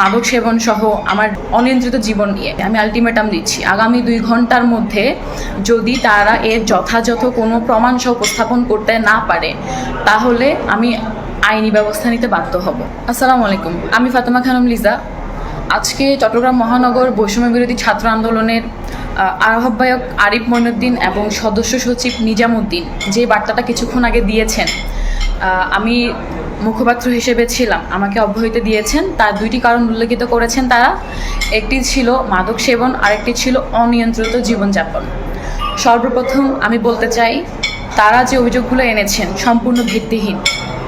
মাদক সেবন সহ আমার অনিয়ন্ত্রিত জীবন নিয়ে আমি আলটিমেটাম দিচ্ছি। আগামী দুই ঘণ্টার মধ্যে যদি তারা এর যথাযথ কোনো প্রমাণ সহ উপস্থাপন করতে না পারে তাহলে আমি আইনি ব্যবস্থা নিতে বাধ্য হব। আসসালামু আলাইকুম। আমি ফাতেমা খানম লিজা। আজকে চট্টগ্রাম মহানগর বৈষম্য বিরোধী ছাত্র আন্দোলনের আহ, আহ্বায়ক আরিফ মইনুদ্দিন এবং সদস্য সচিব নিজামুদ্দিন যে বার্তাটা কিছুক্ষণ আগে দিয়েছেন আমি মুখপাত্র হিসেবে ছিলাম। আমাকে অব্যাহতি দিয়েছেন। তার দুইটি কারণ উল্লেখিত করেছেন তারা। একটি ছিল মাদক সেবন, আরেকটি ছিল অনিয়ন্ত্রিত জীবনযাপন। সর্বপ্রথম আমি বলতে চাই, তারা যে অভিযোগগুলো এনেছেন সম্পূর্ণ ভিত্তিহীন।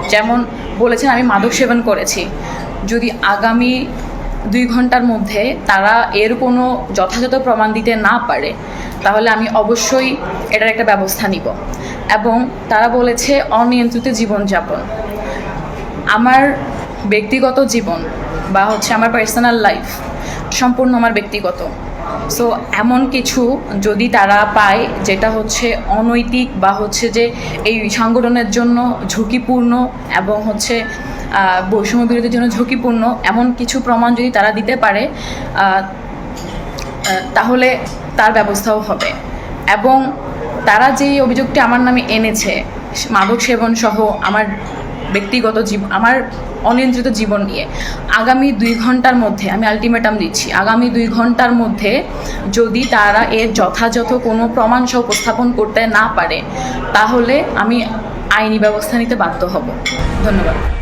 যেমন বলেছেন, আমি মাদক সেবন করেছি। যদি আগামী দুই ঘণ্টার মধ্যে তারা এর কোনো যথাযথ প্রমাণ দিতে না পারে, তাহলে আমি অবশ্যই এটার একটা ব্যবস্থা নিব। এবং তারা বলেছে, অনিয়ন্ত্রিত জীবনযাপন। আমার ব্যক্তিগত জীবন বা হচ্ছে আমার পার্সোনাল লাইফ সম্পূর্ণ আমার ব্যক্তিগত। সো এমন কিছু যদি তারা পায় যেটা হচ্ছে অনৈতিক বা হচ্ছে যে এই সংগঠনের জন্য ঝুঁকিপূর্ণ এবং হচ্ছে বৈষম্য বিরোধীর জন্য ঝুঁকিপূর্ণ এমন কিছু প্রমাণ যদি তারা দিতে পারে তাহলে তার ব্যবস্থাও হবে। এবং তারা যে অভিযোগটি আমার নামে এনেছে, মাদক সেবন সহ আমার ব্যক্তিগত জীবন আমার অনিয়ন্ত্রিত জীবন নিয়ে। আগামী দুই ঘণ্টার মধ্যে আমি আলটিমেটাম দিচ্ছি। আগামী দুই ঘণ্টার মধ্যে যদি তারা এর যথাযথ কোনো প্রমাণ সহ উপস্থাপন করতে না পারে, তাহলে আমি আইনি ব্যবস্থা নিতে বাধ্য হব। ধন্যবাদ।